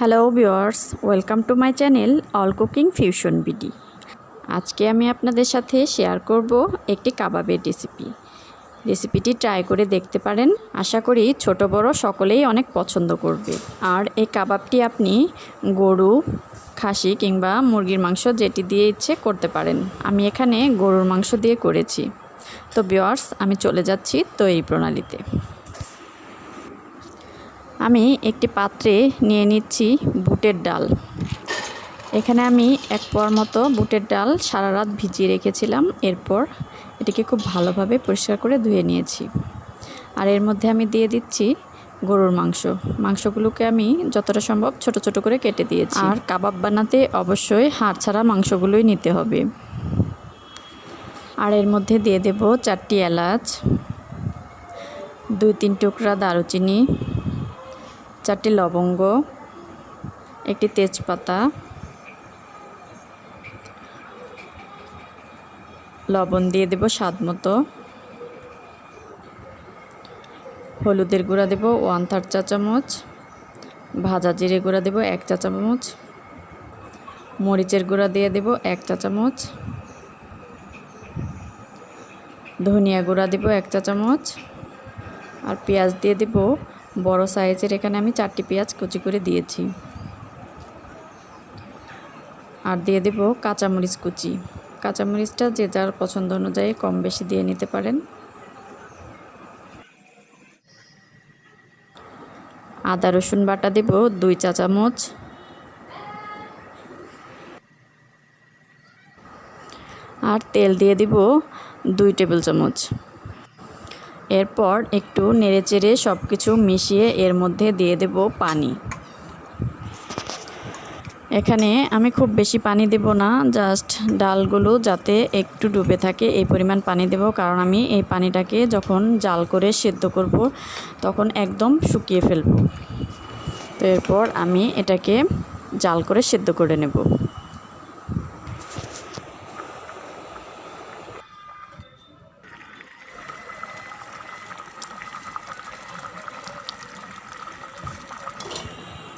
Hello viewers welcome to my channel all cooking fusion BD. আজকে আমি আপনাদের সাথে শেয়ার করব একটি কাবাবের রেসিপি। রেসিপিটি ট্রাই করে দেখতে পারেন, আশা করি ছোট বড় সকলেই অনেক পছন্দ করবে। আর এই কাবাবটি আপনি গরু, খাসি কিংবা মুরগির মাংস যেটি দিয়ে ইচ্ছে করতে পারেন। আমি এখানে গরুর মাংস দিয়ে করেছি। তো ভিওয়ার্স আমি চলে যাচ্ছি তৈরি প্রণালীতে। আমি একটি পাত্রে নিয়ে নিচ্ছি বুটের ডাল। এখানে আমি এক পোয়ার মতো বুটের ডাল সারা রাত ভিজিয়ে রেখেছিলাম। এরপর এটিকে খুব ভালোভাবে পরিষ্কার করে ধুয়ে নিয়েছি। আর এর মধ্যে আমি দিয়ে দিচ্ছি গরুর মাংস। মাংসগুলোকে আমি যতটা সম্ভব ছোট ছোট করে কেটে দিয়েছি। আর কাবাব বানাতে অবশ্যই হাড় ছাড়া মাংসগুলোই নিতে হবে। আর এর মধ্যে দিয়ে দেব চারটি এলাচ দুই তিন টুকরা দারুচিনি চারটি লবঙ্গ, একটি তেজপাতা, লবণ দিয়ে দেব স্বাদ মতো। হলুদের গুঁড়া দেব ওয়ান থার্ড চা চামচ। ভাজা জিরে গুঁড়া দেব এক চা চামচ। মরিচের গুঁড়া দিয়ে দেব এক চা চামচ। ধনিয়া গুঁড়া দেব এক চা চামচ। আর পেঁয়াজ দিয়ে দেব বড় সাইজের এখানে আমি চারটি পেঁয়াজ কুচি করে দিয়েছি। আর দিয়ে দেব কাঁচামরিচ কুচি। কাঁচামরিচটা যে যার পছন্দ অনুযায়ী কম বেশি দিয়ে নিতে পারেন। আদা, রসুন বাটা দেব দুই চা চামচ। আর তেল দিয়ে দিব দুই টেবিল চামচ। এরপর একটু নেড়েচেড়ে সব কিছু মিশিয়ে এর মধ্যে দিয়ে দেব পানি। এখানে আমি খুব বেশি পানি দেব না, জাস্ট ডালগুলো যাতে একটু ডুবে থাকে এই পরিমাণ পানি দেব, কারণ আমি এই পানিটাকে যখন জাল করে সেদ্ধ করব, তখন একদম শুকিয়ে ফেলব। তো এরপর আমি এটাকে জাল করে সেদ্ধ করে নেব।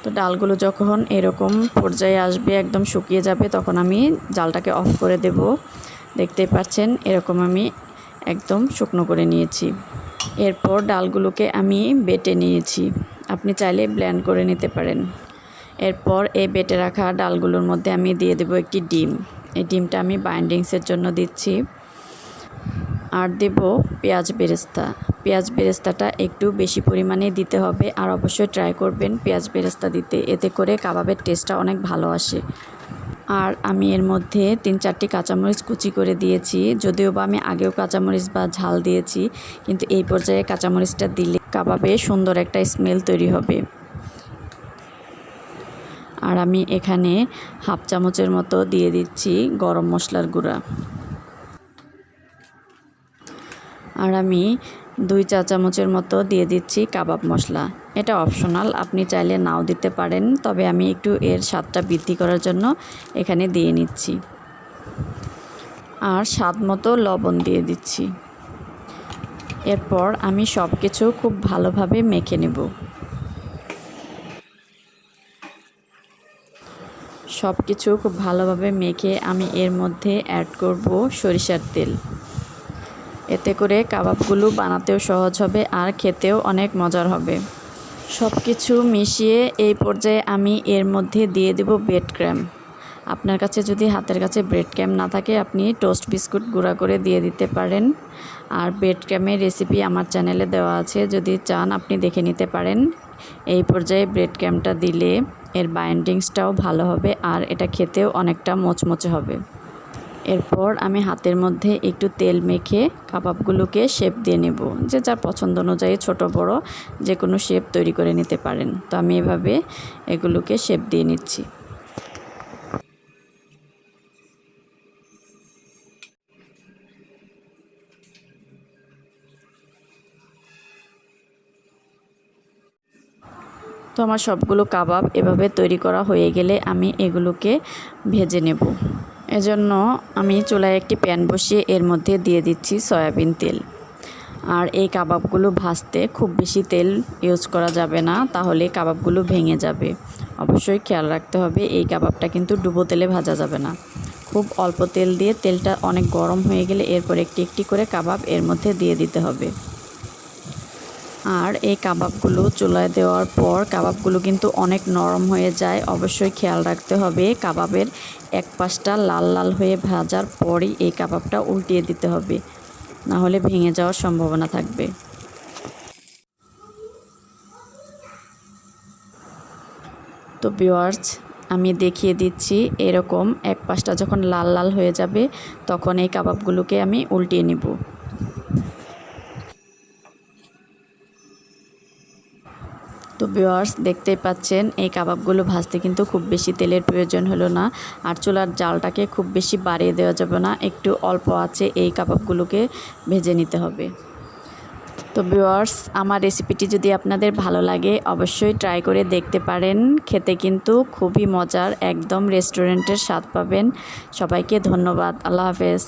তো ডালগুলো যখন এরকম পর্যায়ে আসবে, একদম শুকিয়ে যাবে, তখন আমি জালটাকে অফ করে দেব। দেখতে পাচ্ছেন, এরকম আমি একদম শুকনো করে নিয়েছি। এরপর ডালগুলোকে আমি বেটে নিয়েছি। আপনি চাইলে ব্ল্যান্ড করে নিতে পারেন। এরপর এই বেটে রাখা ডালগুলোর মধ্যে আমি দিয়ে দেব একটি ডিম। এই ডিমটা আমি বাইন্ডিংসের জন্য দিচ্ছি। আর দেব পেঁয়াজ বেরেস্তা। পেঁয়াজ বেরেস্তাটা একটু বেশি পরিমাণে দিতে হবে আর অবশ্যই ট্রাই করবেন পেঁয়াজ বেরেস্তা দিতে। এতে করে কাবাবের টেস্টটা অনেক ভালো আসে। আর আমি এর মধ্যে তিন চারটি কাঁচামরিচ কুচি করে দিয়েছি। যদিও বা আমি আগেও কাঁচামরিচ বা ঝাল দিয়েছি, কিন্তু এই পর্যায়ে কাঁচামরিচটা দিলে কাবাবে সুন্দর একটা স্মেল তৈরি হবে। আর আমি এখানে হাফ চামচের মতো দিয়ে দিচ্ছি গরম মশলার গুঁড়া। আর আমি দুই চা চামচের মতো দিয়ে দিচ্ছি কাবাব মশলা। এটা অপশনাল আপনি চাইলে নাও দিতে পারেন, তবে আমি একটু এর স্বাদটা বৃদ্ধি করার জন্য এখানে দিয়ে নিচ্ছি। আর স্বাদ মতো লবণ দিয়ে দিচ্ছি। এরপর আমি সব কিছু খুব ভালোভাবে মেখে নেব। সব কিছু খুব ভালোভাবে মেখে আমি এর মধ্যে অ্যাড করব সরিষার তেল। এতে করে কাবাবগুলো বানাতেও সহজ হবে আর খেতেও অনেক মজার হবে। সব কিছু মিশিয়ে এই পর্যায়ে আমি এর মধ্যে দিয়ে দেব ব্রেড ক্র্যাম আপনার কাছে যদি হাতের কাছে ব্রেড ক্র্যাম না থাকে, আপনি টোস্ট বিস্কুট গুঁড়া করে দিয়ে দিতে পারেন। আর ব্রেড ক্র্যামের রেসিপি আমার চ্যানেলে দেওয়া আছে, যদি চান আপনি দেখে নিতে পারেন। এই পর্যায়ে ব্রেড ক্র্যামটা দিলে এর বাইন্ডিংসটাও ভালো হবে আর এটা খেতেও অনেকটা মোচমোচে হবে। এরপর আমি হাতের মধ্যে একটু তেল মেখে কাবাবগুলোকে শেপ দিয়ে নেব, যে যার পছন্দ অনুযায়ী ছোট, বড় যে কোনো শেপ তৈরি করে নিতে পারেন। তো আমি এভাবে এগুলোকে শেপ দিয়ে নিচ্ছি। তো আমার সবগুলো কাবাব এভাবে তৈরি করা হয়ে গেলে আমি এগুলোকে ভেজে নেব। এজন্য আমি চুলায় একটি প্যান বসিয়ে এর মধ্যে দিয়ে দিচ্ছি সয়াবিন তেল। আর এই কাবাবগুলো ভাজতে খুব বেশি তেল ইউজ করা যাবে না, তাহলে কাবাবগুলো ভেঙে যাবে। অবশ্যই খেয়াল রাখতে হবে, এই কাবাবটা কিন্তু ডুবো তেলে ভাজা যাবে না। খুব অল্প তেল দিয়ে তেলটা অনেক গরম হয়ে গেলে এরপর একটি একটি করে কাবাব এর মধ্যে দিয়ে দিতে হবে। আর এই কাবাবগুলো চুলায় দেওয়ার পর কাবাবগুলো কিন্তু অনেক নরম হয়ে যায়। অবশ্যই খেয়াল রাখতে হবে, কাবাবের এক পাশটা লাল লাল হয়ে ভাজার পরই এই কাবাবটা উল্টিয়ে দিতে হবে, না হলে ভেঙে যাওয়ার সম্ভাবনা থাকবে। তো ভিউয়ার্স আমি দেখিয়ে দিচ্ছি এরকম এক পাশটা যখন লাল লাল হয়ে যাবে, তখন এই কাবাবগুলোকে আমি উল্টিয়ে নিব। তো ভিউয়ার্স দেখতেই পাচ্ছেন, এই কাবাবগুলো ভাজতে কিন্তু খুব বেশি তেলের প্রয়োজন হলো না। আর চুলার জালটাকে খুব বেশি বাড়িয়ে দেওয়া যাবে না, একটু অল্প আছে এই কাবাবগুলোকে ভেজে নিতে হবে। তো ভিউয়ার্স আমার রেসিপিটি যদি আপনাদের ভালো লাগে, অবশ্যই ট্রাই করে দেখতে পারেন। খেতে কিন্তু খুবই মজার, একদম রেস্টুরেন্টের স্বাদ পাবেন। সবাইকে ধন্যবাদ, আল্লাহ হাফেজ।